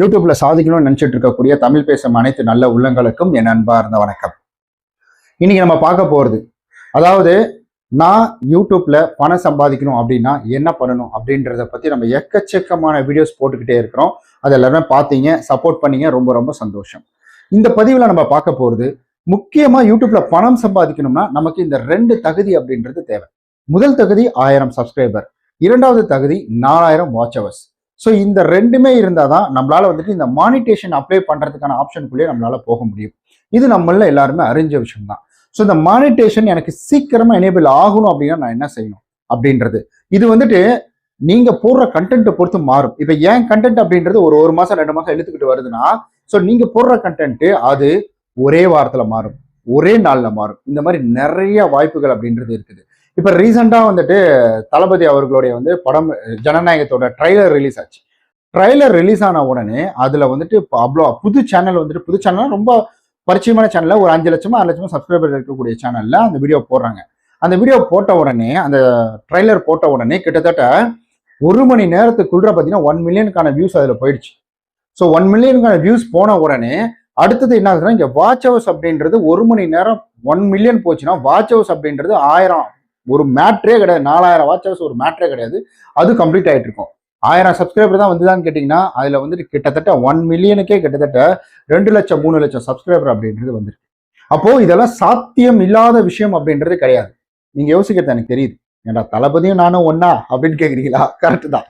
யூடியூப்ல சாதிக்கணும்னு நினைச்சிட்டு இருக்கக்கூடிய தமிழ் பேசும் அனைத்து நல்ல உள்ளங்களுக்கும் என் அன்பார்ந்த வணக்கம். இன்னைக்கு நம்ம பார்க்க போறது அதாவது நான் யூடியூப்ல பணம் சம்பாதிக்கணும் அப்படின்னா என்ன பண்ணணும் அப்படின்றத பத்தி நம்ம எக்கச்சக்கமான வீடியோஸ் போட்டுக்கிட்டே இருக்கிறோம். அது எல்லாருமே பார்த்தீங்க சப்போர்ட் பண்ணீங்க ரொம்ப ரொம்ப சந்தோஷம். இந்த பதிவுல நம்ம பார்க்க போறது முக்கியமா யூடியூப்ல பணம் சம்பாதிக்கணும்னா நமக்கு இந்த ரெண்டு தகுதி அப்படின்றது தேவை. முதல் தகுதி ஆயிரம் சப்ஸ்கிரைபர் இரண்டாவது தகுதி நாலாயிரம் வாட்ச் ஹவர்ஸ் ஸோ இந்த ரெண்டுமே இருந்தால் தான் நம்மளால் வந்துட்டு இந்த மானிட்டேஷன் அப்ளை பண்ணுறதுக்கான ஆப்ஷனுக்குள்ளேயே நம்மளால் போக முடியும். இது நம்மள எல்லாருமே அறிஞ்ச விஷயம் தான் ஸோ இந்த மானிட்டேஷன் எனக்கு சீக்கிரமாக எனேபிள் ஆகணும் அப்படின்னா நான் என்ன செய்யணும்? அப்படின்றது. இது வந்துட்டு நீங்கள் போடுற கண்டென்ட்டை பொறுத்து மாறும். இப்போ ஏன் கண்டென்ட் அப்படின்றது ஒரு ஒரு மாதம் ரெண்டு மாதம் எழுத்துக்கிட்டு வருதுன்னா ஸோ நீங்கள் போடுற கண்டென்ட்டு அது ஒரே வாரத்தில் மாறும். ஒரே நாளில் மாறும். இந்த மாதிரி நிறைய வாய்ப்புகள் அப்படின்றது இருக்குது. இப்போ ரீசெண்டாக வந்துட்டு தளபதி அவர்களுடைய வந்து படம் ஜனநாயகத்தோட ட்ரைலர் ரிலீஸ் ஆச்சு. ட்ரைலர் ரிலீஸ் ஆன உடனே அதுல வந்துட்டு இப்போ அவ்வளோ புது சேனல் வந்துட்டு புது சேனல் ரொம்ப பரிச்சயமான சேனல்ல ஒரு அஞ்சு லட்சமா ஆறு லட்சமா சப்ஸ்கிரைபர் இருக்கக்கூடிய சேனல்ல அந்த வீடியோ போடுறாங்க. அந்த வீடியோ போட்ட உடனே அந்த ட்ரைலர் போட்ட உடனே கிட்டத்தட்ட ஒரு மணி நேரத்துக்குள்ள பார்த்தீங்கன்னா ஒன் மில்லியனுக்கான வியூஸ் அதில் போயிடுச்சு. ஸோ ஒன் மில்லியனுக்கான வியூஸ் போன உடனே அடுத்தது என்ன ஆகுதுன்னா இங்கே வாட்ச் ஹவர்ஸ் அப்படின்றது ஒரு மணி நேரம் ஒன் மில்லியன் போச்சுன்னா வாட்ச் ஹவர்ஸ் அப்படின்றது ஆயிரம் ஒரு மேட்ரே கிடையாது. நாலாயிரம் வாட்சர்ஸ் ஒரு மேட்ரே கிடையாது. அது கம்ப்ளீட் ஆகிட்டு இருக்கும் ஆயிரம் சப்ஸ்கிரைபர் தான் வந்துதான்னு கேட்டிங்கன்னா அதில் வந்துட்டு கிட்டத்தட்ட ஒன் மில்லியனுக்கே கிட்டத்தட்ட ரெண்டு லட்சம் மூணு லட்சம் சப்ஸ்கிரைபர் அப்படின்றது வந்துருக்கு. அப்போது இதெல்லாம் சாத்தியம் இல்லாத விஷயம் அப்படின்றது கிடையாது. நீங்கள் யோசிக்கிறது எனக்கு தெரியுது. ஏன்டா தளபதியும் நானும் ஒன்னா அப்படின்னு கேட்குறீங்களா கரெக்டு தான்.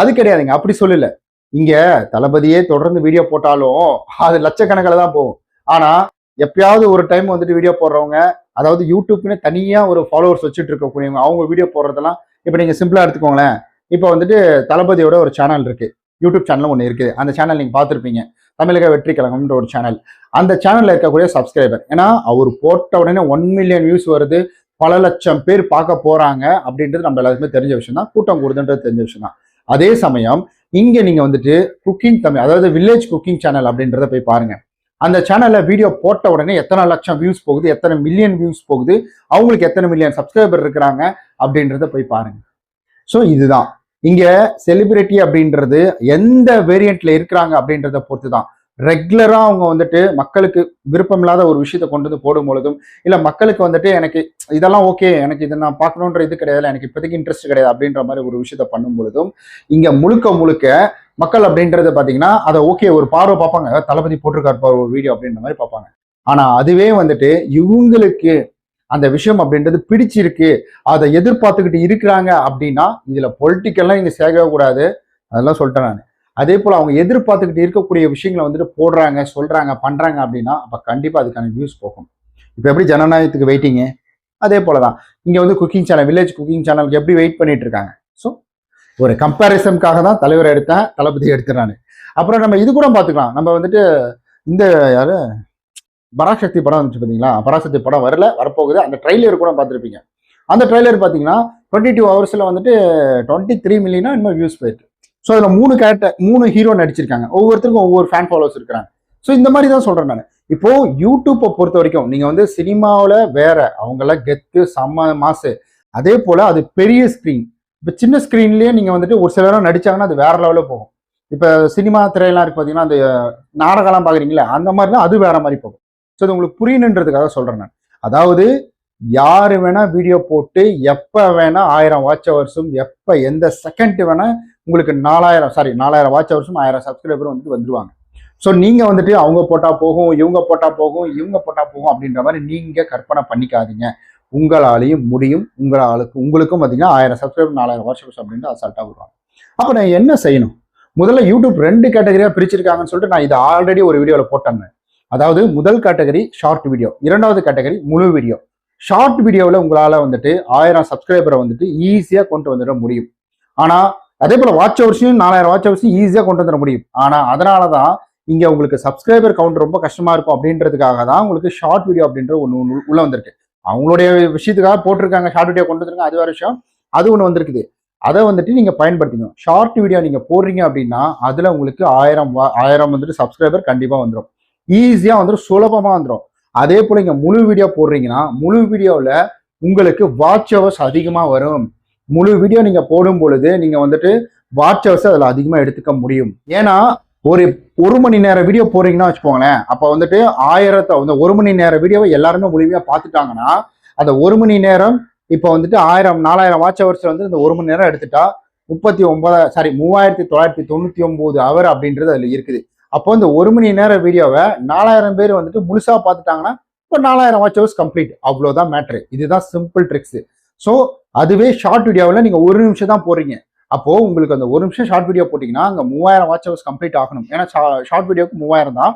அது கிடையாதுங்க. அப்படி சொல்லல. இங்க தளபதியே தொடர்ந்து வீடியோ போட்டாலும் அது லட்சக்கணக்கில் தான் போகும். ஆனா எப்பயாவது ஒரு டைம் வந்துட்டு வீடியோ போடுறவங்க அதாவது யூடியூப்னு தனியாக ஒரு ஃபாலோவர்ஸ் வச்சுட்டு இருக்கக்கூடியவங்க அவங்க வீடியோ போடுறதெல்லாம் இப்போ நீங்கள் சிம்பிளாக எடுத்துக்கோங்களேன். இப்போ வந்துட்டு தளபதியோட ஒரு சேனல் இருக்குது யூடியூப் சேனல் ஒன்று இருக்குது. அந்த சேனல் நீங்கள் பார்த்துருப்பீங்க. தமிழக வெற்றி கழகம்ன்ற ஒரு சேனல் அந்த சேனலில் இருக்கக்கூடிய சப்ஸ்கிரைபர் ஏன்னா அவர் போட்ட உடனே ஒன் மில்லியன் வியூஸ் வருது. பல லட்சம் பேர் பார்க்க போகிறாங்க அப்படின்றது நம்ம எல்லாருக்குமே தெரிஞ்ச விஷயம் தான் கூட்டம் கூடுதுன்றது தெரிஞ்ச விஷயம் தான் அதே சமயம் இங்கே நீங்கள் வந்துட்டு குக்கிங் தமிழ் அதாவது வில்லேஜ் குக்கிங் சேனல் அப்படின்றத போய் பாருங்கள் அந்த சேனலில் வீடியோ போட்ட உடனே எத்தனை லட்சம் வியூஸ் போகுது எத்தனை மில்லியன் வியூஸ் போகுது அவங்களுக்கு எத்தனை மில்லியன் சப்ஸ்கிரைபர் இருக்கிறாங்க அப்படின்றத போய் பாருங்க. ஸோ இதுதான். இங்க செலிபிரிட்டி அப்படின்றது எந்த வேரியண்ட்ல இருக்கிறாங்க அப்படின்றத பொறுத்து தான் ரெகுலராக அவங்க வந்துட்டு மக்களுக்கு விருப்பமில்லாத ஒரு விஷயத்தை கொண்டு வந்து போடும் பொழுதும் இல்லை மக்களுக்கு வந்துட்டு எனக்கு இதெல்லாம் ஓகே எனக்கு இதை நான் பார்க்கணுன்ற இது கிடையாது எனக்கு இப்போதைக்கு இன்ட்ரெஸ்ட் கிடையாது அப்படின்ற மாதிரி ஒரு விஷயத்த பண்ணும் பொழுதும் இங்கே முழுக்க முழுக்க மக்கள் அப்படின்றது பார்த்தீங்கன்னா அதை ஓகே ஒரு பார்வை பார்ப்பாங்க. தளபதி போட்டிருக்காரு ஒரு வீடியோ அப்படின்ற மாதிரி பார்ப்பாங்க. ஆனால் அதுவே வந்துட்டு இவங்களுக்கு அந்த விஷயம் அப்படின்றது பிடிச்சிருக்கு. அதை எதிர்பார்த்துக்கிட்டு இருக்கிறாங்க அப்படின்னா இதில் பொலிட்டிக்கல்லாம் இங்கே சேர்க்கவே கூடாது. அதெல்லாம் சொல்லிட்டேன் நான். அதே போல் அவங்க எதிர்பார்த்துக்கிட்டு இருக்கக்கூடிய விஷயங்களை வந்துட்டு போடுறாங்க சொல்கிறாங்க பண்ணுறாங்க அப்படின்னா அப்போ கண்டிப்பாக அதுக்கான வியூஸ் போகும். இப்போ எப்படி ஜனநாயகத்துக்கு வெயிட்டிங்கு அதே போல தான் இங்கே வந்து குக்கிங் சேனல் வில்லேஜ் குக்கிங் சேனலுக்கு எப்படி வெயிட் பண்ணிட்டு இருக்காங்க? ஸோ ஒரு கம்பேரிசனுக்காக தான் தலைவர் எடுத்தேன் தளபதி எடுத்துறானு அப்புறம் நம்ம இது கூட பார்த்துக்கலாம். நம்ம வந்துட்டு இந்த யாரு? பராசக்தி படம் வந்துச்சு பார்த்தீங்களா பராசக்தி படம் வரல வரப்போகுது. அந்த ட்ரைலர் கூட பார்த்துருப்பீங்க. அந்த ட்ரைலர் பார்த்தீங்கன்னா டுவெண்ட்டி டூ ஹவர்ஸில் வந்துட்டு டுவெண்ட்டி த்ரீ மில்லியனா இன்னும் வியூஸ் போயிட்டு. ஸோ அதில் மூணு கேரக்டர் மூணு ஹீரோ நடிச்சிருக்காங்க. ஒவ்வொருத்தருக்கும் ஒவ்வொரு ஃபேன் ஃபாலோவர்ஸ் இருக்கிறாங்க. ஸோ இந்த மாதிரி தான் சொல்கிறேன் நான். இப்போ யூடியூப்பை பொறுத்த வரைக்கும் நீங்கள் வந்து சினிமாவில் வேற அவங்கள கெத்து செம்ம மாசு. அதே போல் அது பெரிய ஸ்க்ரீன் இப்போ சின்ன ஸ்க்ரீன்லேயே நீங்கள் வந்துட்டு ஒரு சில நேரம் நடிச்சாங்கன்னா அது வேற லெவலில் போகும். இப்போ சினிமா திரையெல்லாம் இருக்கு பார்த்தீங்கன்னா அந்த நாடகம்லாம் பார்க்குறீங்களே அந்த மாதிரி தான் அது வேற மாதிரி போகும். ஸோ இது உங்களுக்கு புரியணுன்றதுக்காக சொல்கிறேன் நான். அதாவது யார் வேணால் வீடியோ போட்டு எப்போ வேணால் ஆயிரம் வாட்ச் ஹவர்ஸும் எப்போ எந்த செகண்ட் வேணால் உங்களுக்கு நாலாயிரம் சாரி நாலாயிரம் வாட்ச் ஹவர்ஸும் ஆயிரம் சப்ஸ்கிரைபரும் வந்துட்டு வந்துடுவாங்க ஸோ நீங்கள் வந்துட்டு அவங்க போட்டால் போகும் இவங்க போட்டால் போகும் இவங்க போட்டால் போகும் அப்படின்ற மாதிரி நீங்கள் கற்பனை பண்ணிக்காதீங்க. உங்களாலையும் முடியும். உங்களாளுக்கு உங்களுக்கும் பார்த்தீங்கன்னா ஆயிரம் சப்ஸ்கிரைபர் நாலாயிரம் வாட்ச் ஹவர்ஸ் அப்படின்ட்டு அசால்ட்டாக வருவாங்க. அப்போ நான் என்ன செய்யணும்? முதல்ல யூடியூப் ரெண்டு கேட்டகரியாக பிரிச்சிருக்காங்கன்னு சொல்லிட்டு நான் இதை ஆல்ரெடி ஒரு வீடியோவில் போட்டேன். அதாவது முதல் கேட்டகரி ஷார்ட் வீடியோ இரண்டாவது கேட்டகரி முழு வீடியோ ஷார்ட் வீடியோவில் உங்களால் வந்துட்டு ஆயிரம் சப்ஸ்கிரைபரை வந்துட்டு ஈஸியாக கொண்டு வந்துட முடியும். ஆனால் அதே போல் வாட்ச் ஹவர்ஸையும் நாலாயிரம் வாட்ச் ஹவர்ஸையும் ஈஸியாக கொண்டு வந்துட முடியும். ஆனால் அதனால தான் இங்கே உங்களுக்கு சப்ஸ்கிரைபர் கவுண்ட் ரொம்ப கஷ்டமாக இருக்கும் அப்படின்றதுக்காக தான் உங்களுக்கு ஷார்ட் வீடியோ அப்படின்ற ஒன்று உள்ளே வந்திருக்கு. அவங்களுடைய விஷயத்துக்காக போட்டிருக்காங்க ஷார்ட் வீடியோ கொண்டு வந்துருங்க அது வேற விஷயம். அது ஒன்று வந்திருக்குது. அதை வந்துட்டு நீங்கள் பயன்படுத்திக்கணும். ஷார்ட் வீடியோ நீங்கள் போடுறீங்க அப்படின்னா அதில் உங்களுக்கு ஆயிரம் ஆயிரம் வந்துட்டு சப்ஸ்கிரைபர் கண்டிப்பாக வந்துடும் ஈஸியாக வந்துடும் சுலபமாக வந்துடும் அதே போல் இங்கே முழு வீடியோ போடுறீங்கன்னா முழு வீடியோவில் உங்களுக்கு வாட்ச் ஹவர்ஸ் அதிகமாக வரும். முழு வீடியோ நீங்கள் போடும் பொழுது நீங்கள் வந்துட்டு வாட்ச் ஹவர்ஸ் அதில் அதிகமாக எடுத்துக்க முடியும். ஏன்னா ஒரு ஒரு மணி நேர வீடியோ போறீங்கன்னா வச்சுக்கோங்களேன் அப்போ வந்துட்டு ஆயிரத்தை வந்து ஒரு மணி நேர வீடியோவை எல்லாருமே முழுமையா பார்த்துட்டாங்கன்னா அந்த ஒரு மணி நேரம் இப்போ வந்துட்டு ஆயிரம் நாலாயிரம் வாட்ச் ஹவர்ஸ் வந்து இந்த ஒரு மணி நேரம் எடுத்துட்டா முப்பத்தி ஒன்பது சாரி மூவாயிரத்தி தொள்ளாயிரத்தி தொண்ணூத்தி ஒன்பது அவர் அப்படின்றது அதுல இருக்குது. அப்போ இந்த ஒரு மணி நேர வீடியோவை நாலாயிரம் பேர் வந்துட்டு முழுசா பார்த்துட்டாங்கன்னா இப்போ நாலாயிரம் வாட்ச் ஹவர்ஸ் கம்ப்ளீட் அவ்வளோதான் மேட்ரு இதுதான் சிம்பிள் ட்ரிக்ஸ் ஸோ அதுவே ஷார்ட் வீடியோவில் நீங்க ஒரு நிமிஷம் தான் போறீங்க அப்போ உங்களுக்கு அந்த ஒரு நிமிஷம் ஷார்ட் வீடியோ போட்டிங்கன்னா அங்கே மூவாயிரம் வாட்ச் ஹவர்ஸ் கம்ப்ளீட் ஆகணும். ஏன்னா ஷார்ட் வீடியோக்கு மூவாயிரம் தான்.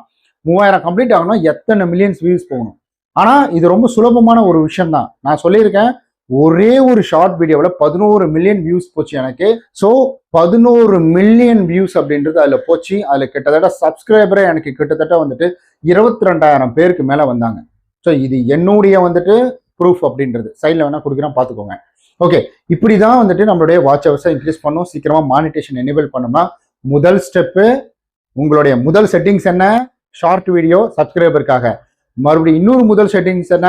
மூவாயிரம் கம்ப்ளீட் ஆகணும் எத்தனை மில்லியன்ஸ் வியூஸ் போகணும்? ஆனால் இது ரொம்ப சுலபமான ஒரு விஷயம் தான். நான் சொல்லியிருக்கேன் ஒரே ஒரு ஷார்ட் வீடியோவில் பதினோரு மில்லியன் வியூஸ் போச்சு எனக்கு. ஸோ பதினோரு மில்லியன் வியூஸ் அப்படின்றது அதில் போச்சு. அதில் கிட்டத்தட்ட சப்ஸ்கிரைபரே எனக்கு கிட்டத்தட்ட வந்துட்டு இருபத்தி ரெண்டாயிரம் பேருக்கு மேலே வந்தாங்க. ஸோ இது என்னுடைய வந்துட்டு ப்ரூஃப் அப்படின்றது. சைடில் வேணால் கொடுக்குறேன் பார்த்துக்கோங்க. ஓகே இப்படி தான் வந்துட்டு நம்மளுடைய வாட்ச் ஹவர்ஸை இன்க்ரீஸ் பண்ணும். சீக்கிரமாக மானிட்டேஷன் எனேபிள் பண்ணோம்னா முதல் ஸ்டெப்பு உங்களுடைய முதல் செட்டிங்ஸ் என்ன? ஷார்ட் வீடியோ சப்ஸ்கிரைபருக்காக மறுபடியும் இன்னொரு முதல் செட்டிங்ஸ் என்ன?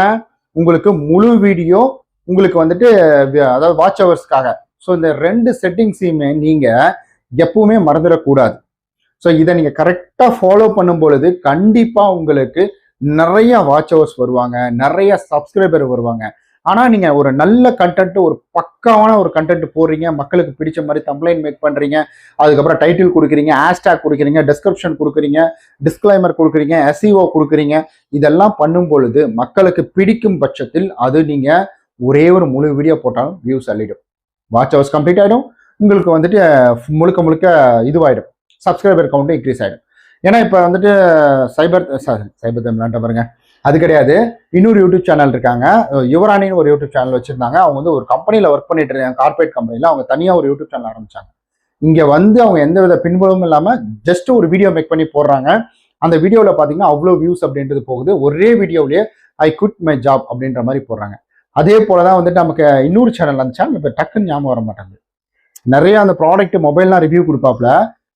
உங்களுக்கு முழு வீடியோ உங்களுக்கு வந்துட்டு அதாவது வாட்ச் ஹவர்ஸ்க்காக ஸோ இந்த ரெண்டு செட்டிங்ஸையுமே நீங்கள் எப்பவுமே மறந்துடக்கூடாது. ஸோ இதை நீங்கள் கரெக்டாக ஃபாலோ பண்ணும் பொழுது கண்டிப்பாக உங்களுக்கு நிறைய வாட்ச் ஹவர்ஸ் வருவாங்க. நிறைய சப்ஸ்கிரைபர் வருவாங்க. ஆனால் நீங்கள் ஒரு நல்ல கண்டென்ட் ஒரு பக்காவான ஒரு கண்டென்ட் போடுறீங்க மக்களுக்கு பிடிச்ச மாதிரி கம்ப்ளைண்ட் மேக் பண்ணுறீங்க அதுக்கப்புறம் டைட்டில் கொடுக்குறீங்க ஹேஷ்டேக் கொடுக்குறீங்க டிஸ்கிரிப்ஷன் கொடுக்குறீங்க டிஸ்க்ளைமர் கொடுக்குறீங்க எஸ்இஓ கொடுக்குறீங்க இதெல்லாம் பண்ணும் பொழுது மக்களுக்கு பிடிக்கும் பட்சத்தில் அது நீங்கள் ஒரே ஒரு முழு வீடியோ போட்டாலும் வியூஸ் அள்ளிடும். வாட்ச் ஹவர்ஸ் கம்ப்ளீட் ஆகிடும் உங்களுக்கு வந்துட்டு முழுக்க முழுக்க இதுவாகிடும் சப்ஸ்கிரைபர் கவுண்ட்டும் இன்க்ரீஸ் ஆகிடும் ஏன்னா இப்போ வந்துட்டு சைபர் சாரி சைபர் தமிழ்நாட்ட பாருங்கள் அது கிடையாது. இன்னொரு யூடியூப் சேனல் இருக்காங்க. யுவராணின்னு ஒரு யூடியூப் சேனல் வச்சிருந்தாங்க. அவங்க வந்து ஒரு கம்பெனியில் ஒர்க் பண்ணிட்டு இருக்காங்க. கார்பரேட் கம்பெனியில் அவங்க தனியாக ஒரு யூடியூப் சேனல் ஆரம்பிச்சாங்க. இங்கே வந்து அவங்க எந்த வித பின்புலமும் இல்லாமல் ஜஸ்ட் ஒரு வீடியோ மேக் பண்ணி போடுறாங்க. அந்த வீடியோவில் பார்த்தீங்கன்னா அவ்வளோ வியூஸ் அப்படின்றது போகுது. ஒரே வீடியோவிலேயே ஐ குட் மை ஜாப் அப்படின்ற மாதிரி போடுறாங்க. அதே போல தான் வந்துட்டு நமக்கு இன்னொரு சேனல் அந்த சேனல் இப்போ டக்குன்னு ஞாபகம் வர மாட்டாங்க நிறைய அந்த ப்ராடக்ட் மொபைல்லாம் ரிவ்யூ கொடுப்பாப்ல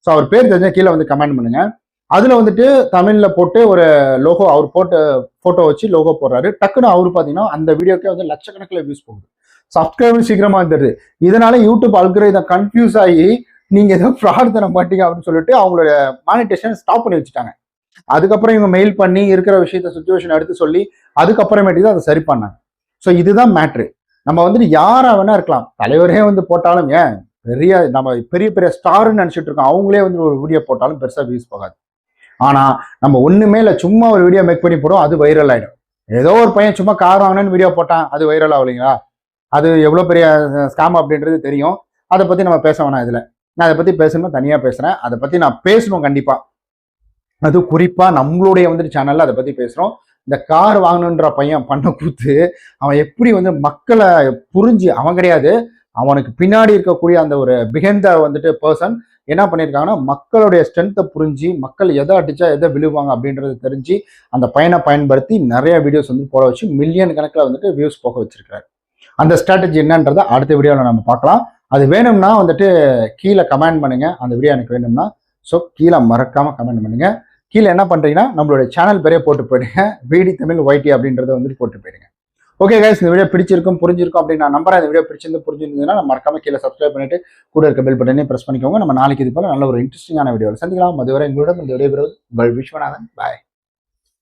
ஸோ அவர் பேர் தெரிஞ்ச கீழே வந்து கமெண்ட் பண்ணுங்கள் அதில் வந்துட்டு தமிழில் போட்டு ஒரு லோகோ அவர் போட்டு ஃபோட்டோ வச்சு லோகோ போடுறாரு. டக்குன்னு அவர் பார்த்தீங்கன்னா அந்த வீடியோக்கே வந்து லட்சக்கணக்கில் வியூஸ் போகுது. சப்ஸ்கிரைபர் சீக்கிரமாக வந்துடுது. இதனால யூடியூப் அல்கிரிதம் கன்ஃபியூஸ் ஆகி நீங்கள் ஏதோ ஃப்ராட் தர மாட்டீங்க அப்படின்னு சொல்லிட்டு அவங்களோட மானிட்டேஷன் ஸ்டாப் பண்ணி வச்சுட்டாங்க. அதுக்கப்புறம் இவங்க மெயில் பண்ணி இருக்கிற விஷயத்த சுச்சுவேஷன் எடுத்து சொல்லி அதுக்கப்புறமேட்டு தான் அதை சரி பண்ணாங்க. ஸோ இதுதான் மேட்ரு நம்ம வந்துட்டு யாராக வேணா இருக்கலாம். தலைவரே வந்து போட்டாலும் ஏன்? பெரிய நம்ம பெரிய பெரிய ஸ்டார்னு நினச்சிட்டு இருக்கோம். அவங்களே வந்து ஒரு வீடியோ போட்டாலும் பெருசாக வியூஸ் போகாது. ஆனால் நம்ம ஒன்றுமே இல்லை சும்மா ஒரு வீடியோ மேக் பண்ணி போடுவோம் அது வைரல் ஆகிடும் ஏதோ ஒரு பையன் சும்மா கார் வாங்கினேன்னு வீடியோ போட்டான் அது வைரல் ஆகலைங்களா அது எவ்வளோ பெரிய ஸ்கேம் அப்படின்றது தெரியும். அதை பற்றி நம்ம பேச வேணாம் இதில். நான் அதை பற்றி பேசணும்னா தனியாக பேசுகிறேன் அதை பற்றி நான் பேசணும் கண்டிப்பாக அது குறிப்பாக நம்மளுடைய வந்துட்டு சேனலில் அதை பற்றி பேசுகிறோம் இந்த கார் வாங்கணுன்ற பையன் பண்ண கூத்து அவன் எப்படி வந்து மக்களை புரிஞ்சு அவன் கிடையாது. அவனுக்கு பின்னாடி இருக்கக்கூடிய அந்த ஒரு பிஹைண்ட் வந்துட்டு பர்சன் என்ன பண்ணியிருக்காங்கன்னா மக்களுடைய ஸ்ட்ரென்த்தை புரிஞ்சு மக்கள் எதை அடிச்சா எதை விழுவாங்க அப்படின்றது தெரிஞ்சு அந்த பையனை பயன்படுத்தி நிறைய வீடியோஸ் வந்து போட வச்சு மில்லியன் கணக்கில் வந்துட்டு வியூஸ் போக வச்சிருக்காரு. அந்த ஸ்ட்ராட்டஜி என்னன்றதை அடுத்த வீடியோவில் நம்ம பார்க்கலாம். அது வேணும்னா வந்துட்டு கீழே கமெண்ட் பண்ணுங்க. அந்த வீடியோ எனக்கு வேணும்னா ஸோ கீழே மறக்காம கமெண்ட் பண்ணுங்க. கீழே என்ன பண்றீங்கன்னா நம்மளுடைய சேனல் பேரே போட்டு போயிடுங்க. வீடி தமிழ் ஒய்டி அப்படின்றத வந்துட்டு போட்டு போயிடுங்க. ஓகே கைஸ் இந்த வீடியோ பிடிச்சிருக்கும் புரிஞ்சிருக்கும் அப்படின்னு நான் நம்புறேன். இந்த வீடியோ பிடிச்சிருந்து புரிஞ்சிருந்ததுன்னா நம்ம மறக்காம கீழே சப்ஸ்கிரைப் பண்ணிட்டு கூட இருக்க பெல் பட்டனே பிரஸ் பண்ணிக்கோங்க. நம்ம நாளைக்கு இது போல நல்ல ஒரு இன்ட்ரெஸ்டிங்கான வீடியோவில் சந்திக்கலாம். அதுவரை எங்களுடன் இந்த விடைபெறுவது விஸ்வநாதன். பாய்